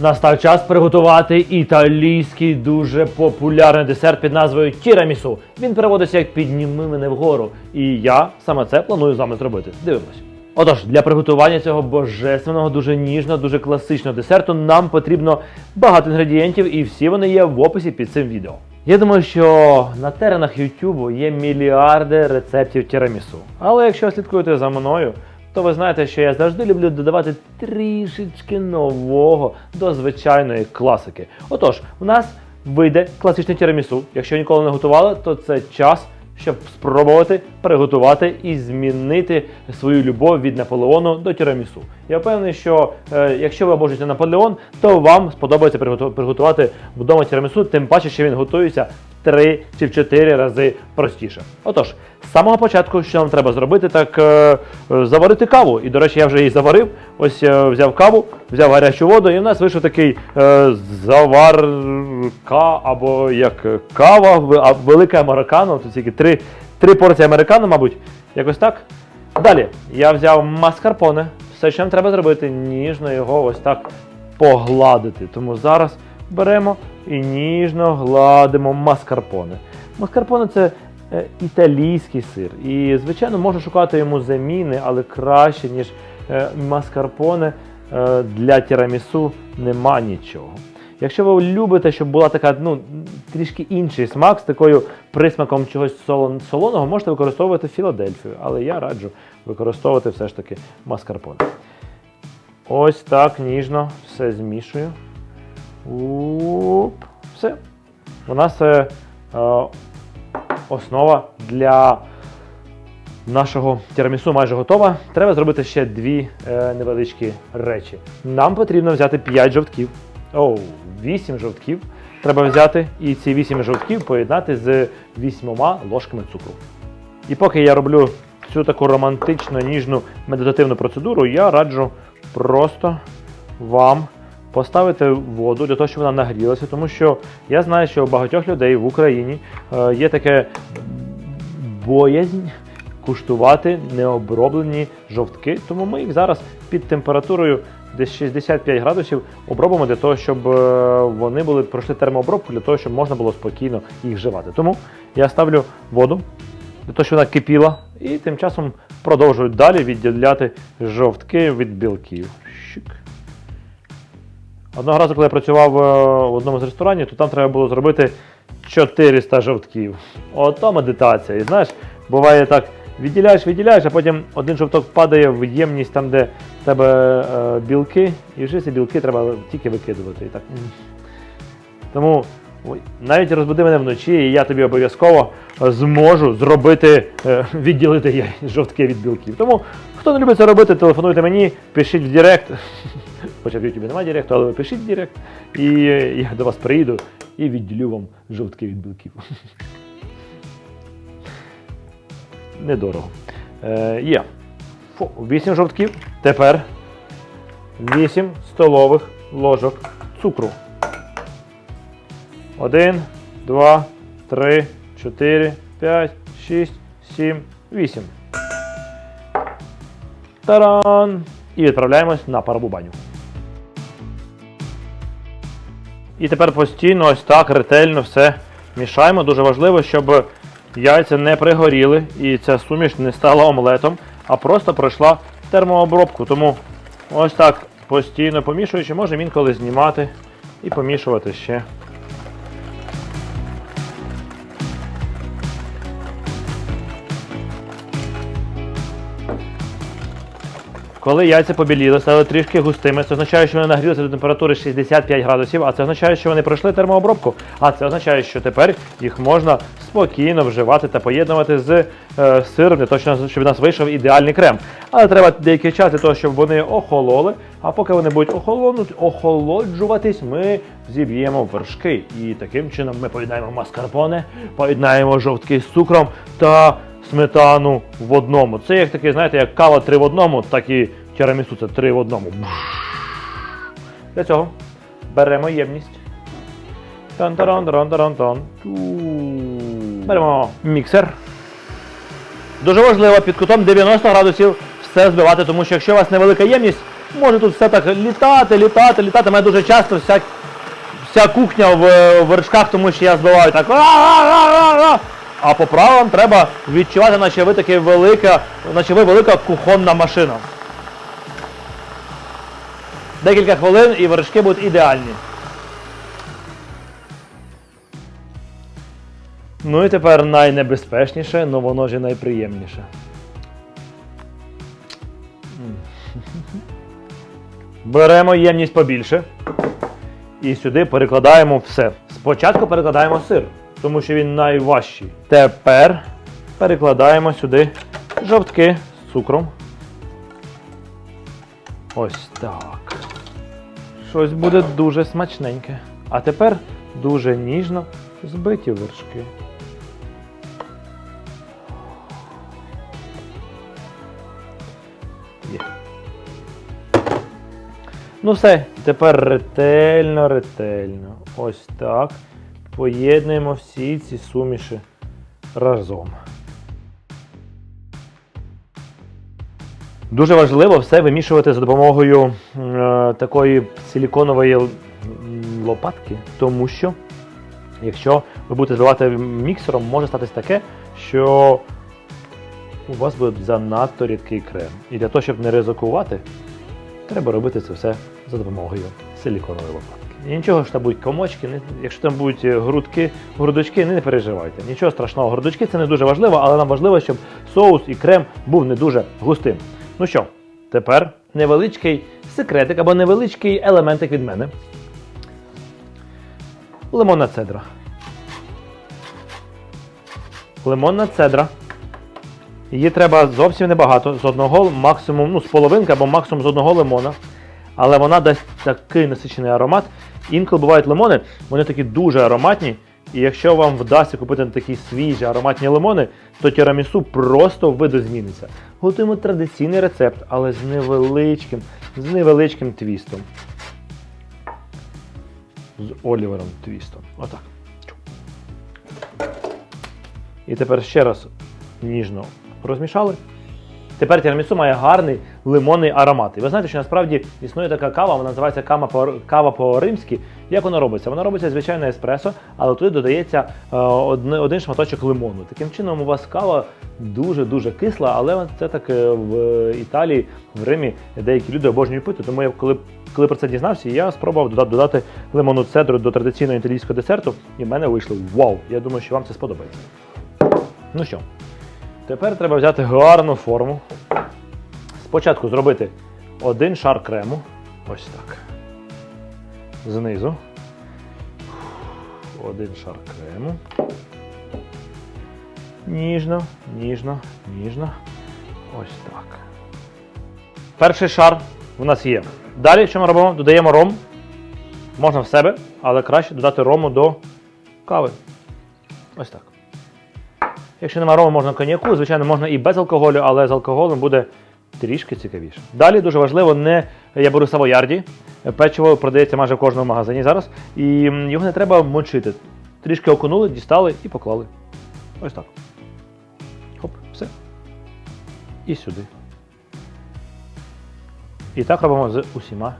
Настав час приготувати італійський дуже популярний десерт під назвою тірамісу. Він переводиться як підніми мене вгору. І я саме це планую з вами зробити. Дивимось. Отож, для приготування цього божественного, дуже ніжного, дуже класичного десерту нам потрібно багато інгредієнтів, і всі вони є в описі під цим відео. Я думаю, що на теренах YouTube є мільярди рецептів тірамісу. Але якщо слідкуєте за мною, то ви знаєте, що я завжди люблю додавати трішечки нового до звичайної класики. Отож, у нас вийде класичне тірамісу. Якщо ніколи не готували, то це час, щоб спробувати приготувати і змінити свою любов від Наполеону до тірамісу. Я впевнений, що е, якщо ви обожнюєте Наполеон, то вам сподобається приготувати вдома тірамісу, тим паче, що він готується 3 чи в 4 рази простіше. Отож, з самого початку, що нам треба зробити, так е, е, заварити каву. І, до речі, я вже її заварив. Ось е, взяв каву, взяв гарячу воду, і в нас вийшов такий е, заварка або як кава, а велике американо. Тут тільки три, три порції американо, мабуть. Якось так. Далі я взяв маскарпоне. Все, що нам треба зробити, ніжно його ось так погладити. Тому зараз беремо і ніжно гладимо маскарпоне. Маскарпоне це е, італійський сир. І, звичайно, можна шукати йому заміни, але краще, ніж е, маскарпоне е, для тірамісу нема нічого. Якщо ви любите, щоб була така, ну, трішки інший смак з такою присмаком чогось солон- солоного, можете використовувати Філадельфію, але я раджу використовувати все ж таки маскарпоне. Ось так ніжно все змішую. Уп, все. У нас е, е, основа для нашого тірамісу майже готова. Треба зробити ще дві е, невеличкі речі. Нам потрібно взяти 5 жовтків. Оу, 8 жовтків. Треба взяти і ці 8 жовтків поєднати з 8 ложками цукру. І поки я роблю цю таку романтичну, ніжну медитативну процедуру, я раджу просто вам поставити воду для того, щоб вона нагрілася, тому що я знаю, що у багатьох людей в Україні е, є таке боязнь куштувати необроблені жовтки, тому ми їх зараз під температурою десь 65 градусів обробимо для того, щоб е, вони були пройшли термообробку, для того, щоб можна було спокійно їх вживати. Тому я ставлю воду для того, щоб вона кипіла, і тим часом продовжую далі відділяти жовтки від білків. Щик. Одного разу, коли я працював е, в одному з ресторанів, то там треба було зробити 400 жовтків. Ото медитація. І знаєш, буває так, відділяєш, відділяєш, а потім один жовток падає в ємність там, де в тебе е, білки, і вже ці білки треба тільки викидувати. І так. Тому навіть розбуди мене вночі, і я тобі обов'язково зможу зробити, е, відділити жовтки від білків. Тому, хто не любить це робити, телефонуйте мені, пишіть в Директ. Хоча в Ютубі немає Директу, але ви пишіть Директ, і е, я до вас приїду і відділю вам жовтки від білків. Недорого. Е, є. Фу, 8 жовтків. Тепер 8 столових ложок цукру. 1, 2, 3, 4, 5, 6, 7, 8. Таран! І відправляємось на парову баню. І тепер постійно ось так ретельно все мішаємо. Дуже важливо, щоб яйця не пригоріли і ця суміш не стала омлетом, а просто пройшла термообробку. Тому ось так постійно помішуючи, можемо інколи знімати і помішувати ще. Коли яйця побіліли, стали трішки густими, це означає, що вони нагрілися до температури 65 градусів, а це означає, що вони пройшли термообробку. А це означає, що тепер їх можна спокійно вживати та поєднувати з е, сиром, для того, щоб у нас вийшов ідеальний крем. Але треба деякий час для того, щоб вони охололи. А поки вони будуть охолонуть, охолоджуватись, ми зіб'ємо вершки. І таким чином ми поєднаємо маскарпоне, поєднаємо жовтки з цукром та сметану в одному. Це як таке, знаєте, як кава три в одному, так і тірамісу це три в одному. Для цього беремо ємність. тан таран таран таран Беремо міксер. Дуже важливо під кутом 90 градусів все збивати, тому що якщо у вас невелика ємність, може тут все так літати, літати, літати. У мене дуже часто вся, вся кухня в вершках, тому що я збиваю так. «А-а-а-а-а». По правилам треба відчувати, наче ви таки велика, наче ви велика кухонна машина. Декілька хвилин і вершки будуть ідеальні. Ну і тепер найнебезпечніше, але воно ж і найприємніше. Беремо ємність побільше. І сюди перекладаємо все. Спочатку перекладаємо сир, тому що він найважчий. Тепер перекладаємо сюди жовтки з цукром. Ось так. Щось буде дуже смачненьке. А тепер дуже ніжно збиті вершки. Є. Ну все, тепер ретельно, ретельно. Ось так. Поєднуємо всі ці суміші разом. Дуже важливо все вимішувати за допомогою е, такої силіконової лопатки, тому що якщо ви будете збивати міксером, може статись таке, що у вас буде занадто рідкий крем. І для того, щоб не ризикувати, треба робити це все за допомогою силіконової лопатки. І нічого ж там будуть комочки, якщо там будуть е, грудки, грудочки, не переживайте. Нічого страшного, грудочки це не дуже важливо, але нам важливо, щоб соус і крем був не дуже густим. Ну що, тепер невеличкий секретик або невеличкий елементик від мене. Лимонна цедра. Лимонна цедра. Її треба зовсім небагато, з одного максимум, ну, з половинки або максимум з одного лимона. Але вона дасть такий насичений аромат. Інколи бувають лимони, вони такі дуже ароматні. І якщо вам вдасться купити такі свіжі ароматні лимони, то тірамісу просто видозміниться. Готуємо традиційний рецепт, але з невеличким, з невеличким твістом. З Олівером твістом. Отак. І тепер ще раз ніжно розмішали. Тепер тірамісу має гарний лимонний аромат. І ви знаєте, що насправді існує така кава, вона називається кава по- кава по-римськи. Як вона робиться? Вона робиться звичайно еспресо, але туди додається е, один шматочок лимону. Таким чином у вас кава дуже-дуже кисла, але це так е, в Італії, в Римі деякі люди обожнюють пити. Тому я коли, коли про це дізнався, я спробував додати, лимонну цедру до традиційного італійського десерту, і в мене вийшло вау! Я думаю, що вам це сподобається. Ну що, Тепер треба взяти гарну форму. Спочатку зробити один шар крему. Ось так. Знизу. Один шар крему. Ніжно, ніжно, ніжно. Ось так. Перший шар у нас є. Далі, що ми робимо? Додаємо ром. Можна в себе, але краще додати рому до кави. Ось так. Якщо немає рому, можна коньяку, звичайно, можна і без алкоголю, але з алкоголем буде трішки цікавіше. Далі дуже важливо, не я беру савоярді. Печиво продається майже в кожному магазині зараз. І його не треба мочити. Трішки окунули, дістали і поклали. Ось так. Хоп, все. І сюди. І так робимо з усіма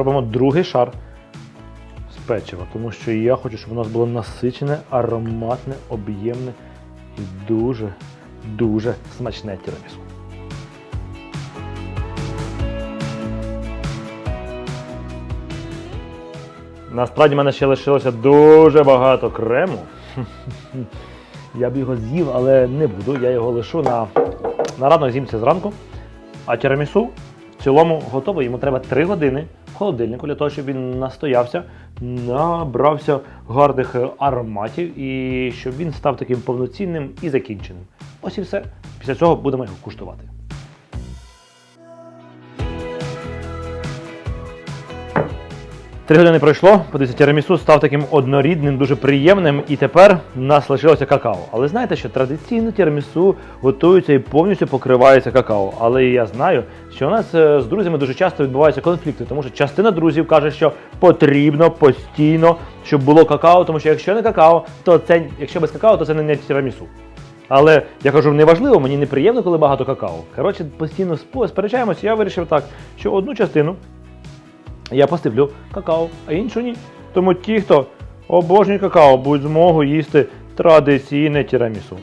Робимо другий шар з печива, тому що я хочу, щоб у нас було насичене, ароматне, об'ємне і дуже, дуже смачне тірамісу. Насправді в мене ще лишилося дуже багато крему. Я б його з'їв, але не буду. Я його лишу на, на ранок з'їмся зранку. А тірамісу цілому готовий. Йому треба 3 години в холодильнику для того, щоб він настоявся, набрався гарних е, ароматів і щоб він став таким повноцінним і закінченим. Ось і все. Після цього будемо його куштувати. Три години пройшло, подивіться, тірамісу став таким однорідним, дуже приємним, і тепер в нас лишилося какао. Але знаєте, що традиційно тірамісу готується і повністю покривається какао. Але я знаю, що у нас е, з друзями дуже часто відбуваються конфлікти, тому що частина друзів каже, що потрібно постійно, щоб було какао, тому що якщо не какао, то це якщо без какао, то це не тірамісу. Але я кажу, неважливо, мені неприємно, коли багато какао. Коротше, постійно сперечаємося, я вирішив так, що одну частину я посиплю какао, а іншу ні. Тому ті, хто обожнює какао, будуть змогу їсти традиційне тірамісу.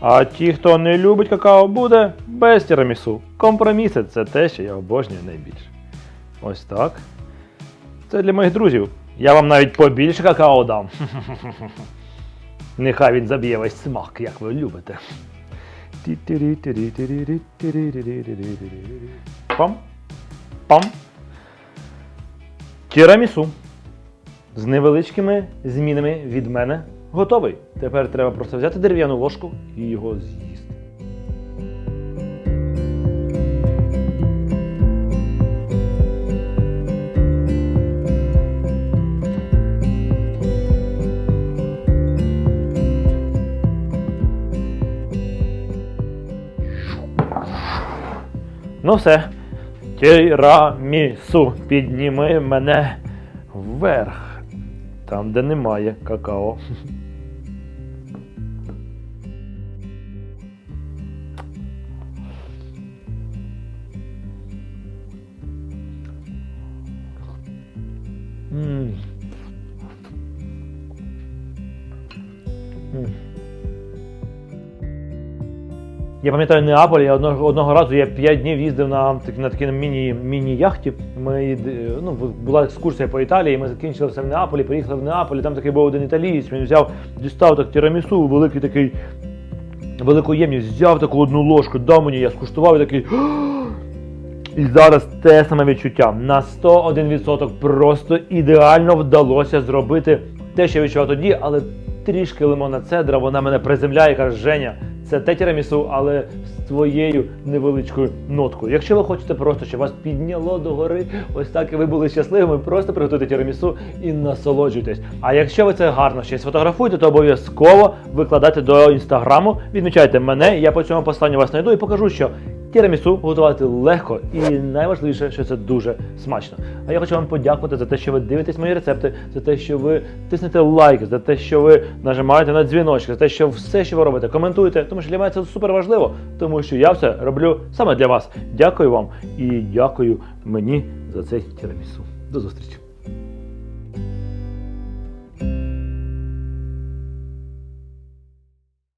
А ті, хто не любить какао, буде без тірамісу. Компроміси це те, що я обожнюю найбільше. Ось так. Це для моїх друзів. Я вам навіть побільше какао дам. Нехай він заб'є весь смак, як ви любите. Пам. Пам. Тірамісу. З невеличкими змінами від мене готовий. Тепер треба просто взяти дерев'яну ложку і його з'їсти. Ну все. Тірамісу, підніми мене вверх. Там, де немає какао. Я пам'ятаю Неаполь, я одного, одного разу я 5 днів їздив на, на такій міні, міні-яхті. Ми, ну, була екскурсія по Італії, ми закінчилися в Неаполі, приїхали в Неаполь, і там такий був один італієць, він взяв, дістав так тірамісу, великий такий, велику ємність, взяв таку одну ложку, дав мені, я скуштував і такий. І зараз те саме відчуття. На 101% просто ідеально вдалося зробити те, що я відчував тоді, але трішки лимонна цедра, вона мене приземляє і каже, Женя, це те тірамісу, але з твоєю невеличкою ноткою. Якщо ви хочете просто, щоб вас підняло до гори, ось так і ви були щасливими, просто приготуйте тірамісу і насолоджуйтесь. А якщо ви це гарно ще сфотографуєте, то обов'язково викладайте до інстаграму, відмічайте мене, я по цьому посланню вас знайду і покажу, що Тірамісу готувати легко і найважливіше, що це дуже смачно. А я хочу вам подякувати за те, що ви дивитесь мої рецепти, за те, що ви тиснете лайк, за те, що ви нажимаєте на дзвіночки, за те, що все, що ви робите, коментуєте, тому що для мене це супер важливо, тому що я все роблю саме для вас. Дякую вам і дякую мені за цей тірамісу. До зустрічі.